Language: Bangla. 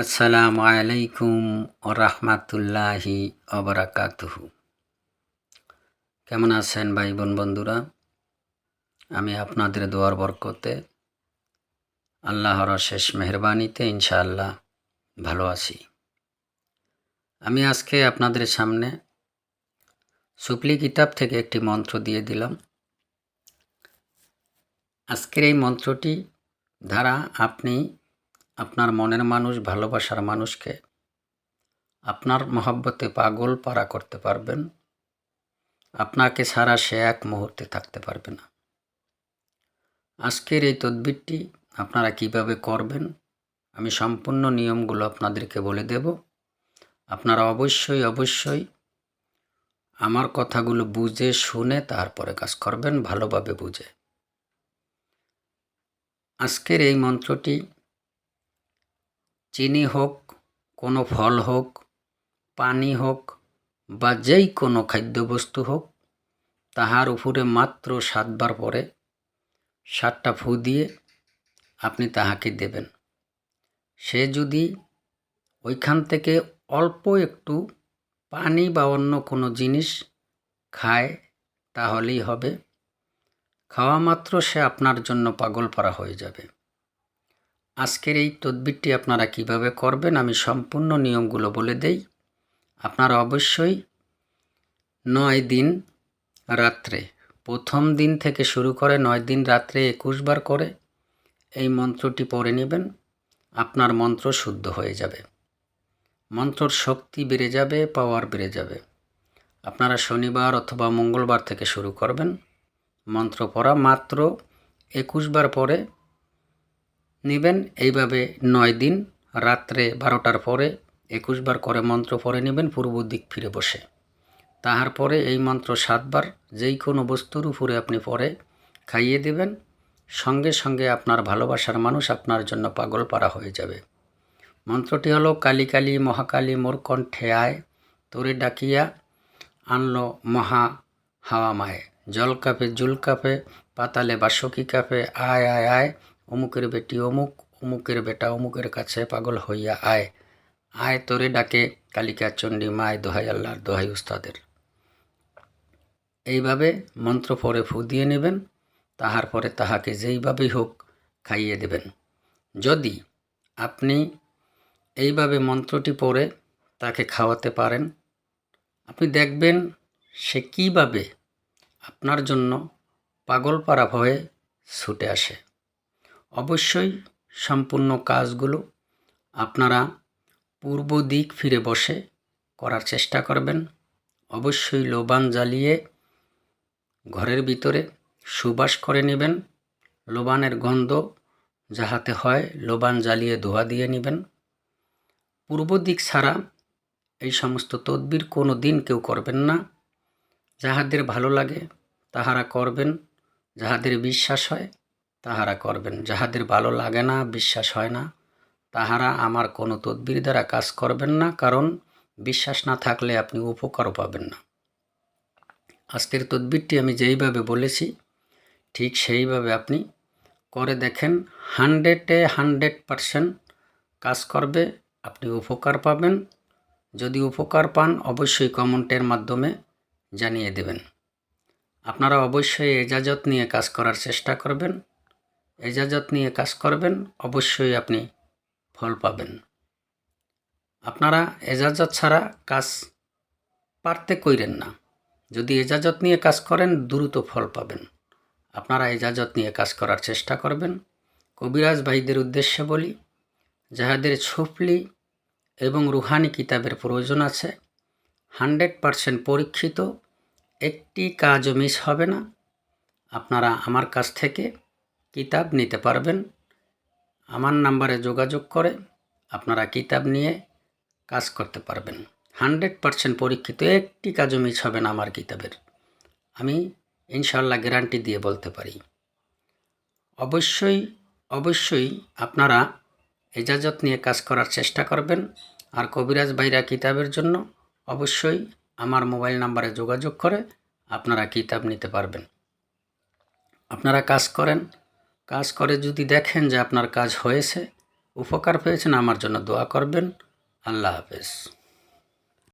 আসসালামু আলাইকুম ও রহমাতুল্লাহি অবরাকাতুহু কেমন আছেন ভাই বোন বন্ধুরা? আমি আপনাদের দোয়ার বরকতে আল্লাহর শেষ মেহরবানিতে ইনশাআল্লাহ ভালো আছি। আমি আজকে আপনাদের সামনে সুপলি কিতাব থেকে একটি মন্ত্র দিয়ে দিলাম। আজকের এই মন্ত্রটি দ্বারা আপনি আপনার মনের মানুষ, ভালোবাসার মানুষকে আপনার মহব্বতে পাগল পারা করতে পারবেন। আপনাকে ছাড়া সে এক মুহূর্তে থাকতে পারবে না। আজকের এই তদবিরটি আপনারা কীভাবে করবেন, আমি সম্পূর্ণ নিয়মগুলো আপনাদেরকে বলে দেব। আপনারা অবশ্যই অবশ্যই আমার কথাগুলো বুঝে, শুনে তারপরে কাজ করবেন, ভালোভাবে বুঝে। আজকের এই মন্ত্রটি চিনি হোক, কোনো ফল হোক, পানি হোক বা যেই কোনো খাদ্যবস্তু হোক, তাহার উপরে মাত্র সাতবার পরে সাতটা ফু দিয়ে আপনি তাহাকে দেবেন। সে যদি ওইখান থেকে অল্প একটু পানি বা অন্য কোনো জিনিস খায়, তাহলেই হবে। খাওয়া মাত্র সে আপনার জন্য পাগল পারা হয়ে যাবে। আজকের এই তদবিরটি আপনারা কীভাবে করবেন আমি সম্পূর্ণ নিয়মগুলো বলে দেই। আপনারা অবশ্যই নয় দিন রাত্রে, প্রথম দিন থেকে শুরু করে নয় দিন রাত্রে একুশ বার করে এই মন্ত্রটি পড়ে নেবেন, আপনার মন্ত্র শুদ্ধ হয়ে যাবে। মন্ত্রর শক্তি বেড়ে যাবে পাওয়ার বেড়ে যাবে। আপনারা শনিবার অথবা মঙ্গলবার থেকে শুরু করবেন মন্ত্র পড়া মাত্র একুশ বার পরে নেবেন। এইভাবে নয় দিন, রাত্রে বারোটার পরে একুশ বার করে মন্ত্র পরে নেবেন, পূর্ব দিক ফিরে বসে। তাহার পরে এই মন্ত্র সাতবার, যেই কোনো বস্তুর উপরে আপনি পরে খাইয়ে দেবেন। সঙ্গে সঙ্গে আপনার ভালোবাসার মানুষ আপনার জন্য পাগল পারা হয়ে যাবে। মন্ত্রটি হলো, কালী কালী মহাকালী মোর কণ্ঠে আয়, তোরে ডাকিয়া আনলো মহা হাওয়া মায়ে। জল কাপে, জুল কাপে, পাতালে বাসকি কাপে, আয় আয় আয় অমুকের বেটি অমুক, অমুকের বেটা অমুকের কাছে পাগল হইয়া আয়। আয় তোরে ডাকে কালিকা চণ্ডী মায় দোহাই আল্লাহর দোহাই উস্তাদের। এইভাবে মন্ত্র পরে ফু দিয়ে নেবেন, তাহার পরে তাহাকে যেইভাবেই হোক খাইয়ে দেবেন। যদি আপনি এইভাবে মন্ত্রটি পড়ে তাকে খাওয়াতে পারেন, আপনি দেখবেন সে কীভাবে আপনার জন্য পাগল পাড়া ভয়ে ছুটে আসে। অবশ্যই সম্পূর্ণ কাজগুলো আপনারা পূর্ব দিক ফিরে বসে করার চেষ্টা করবেন। অবশ্যই লোবান জ্বালিয়ে ঘরের ভিতরে সুবাস করে নেবেন। লোবানের গন্ধ যাহাতে হয় লোবান জ্বালিয়ে ধোয়া দিয়ে নেবেন। পূর্ব দিক ছাড়া এই সমস্ত তদবির কোনো দিন কেউ করবেন না। যাহাদের ভালো লাগে তাহারা করবেন, যাহাদের বিশ্বাস হয় তাহারা করবেন। যাহাদের ভালো লাগে না, বিশ্বাস হয় না। তাহারা আমার কোনো তদবির দ্বারা কাজ করবেন না, কারণ বিশ্বাস না থাকলে আপনি উপকারও পাবেন না। আজকের তদবিরটি আমি যেইভাবে বলেছি, ঠিক সেইভাবে আপনি করে দেখেন। হান্ড্রেডে হান্ড্রেড পারসেন্ট কাজ করবে, আপনি উপকার পাবেন। যদি উপকার পান, অবশ্যই কমেন্টের মাধ্যমে জানিয়ে দেবেন। আপনারা অবশ্যই এজাজত নিয়ে কাজ করার চেষ্টা করবেন। এজাজত নিয়ে কাজ করবেন, অবশ্যই আপনি ফল পাবেন। আপনারা এজাজত ছাড়া কাজ পারতে কইরেন না। যদি এজাজত নিয়ে কাজ করেন, দ্রুত ফল পাবেন। আপনারা এজাজত নিয়ে কাজ করার চেষ্টা করবেন। কবিরাজ ভাইদের উদ্দেশ্যে বলি, যাহাদের ছুপলি এবং রুহানি কিতাবের প্রয়োজন আছে, হান্ড্রেড পারসেন্ট পরীক্ষিত, একটি কাজও মিস হবে না। আপনারা আমার কাছ থেকে কিতাব নিতে পারবেন। আমার নাম্বারে যোগাযোগ করে আপনারা কিতাব নিয়ে কাজ করতে পারবেন। হান্ড্রেড পারসেন্ট পরীক্ষিত একটি কাজও মিস হবে না আমার কিতাবের। আমি ইনশাল্লাহ গ্যারান্টি দিয়ে বলতে পারি। অবশ্যই অবশ্যই আপনারা এজাজত নিয়ে কাজ করার চেষ্টা করবেন। আর কবিরাজ বাইরা কিতাবের জন্য অবশ্যই আমার মোবাইল নাম্বারে যোগাযোগ করে আপনারা কিতাব নিতে পারবেন। আপনারা কাজ করেন কাজ করে যদি দেখেন যে আপনার কাজ হয়েছে, উপকার পেয়েছেন, আমার জন্য দোয়া করবেন। আল্লাহ হাফেজ।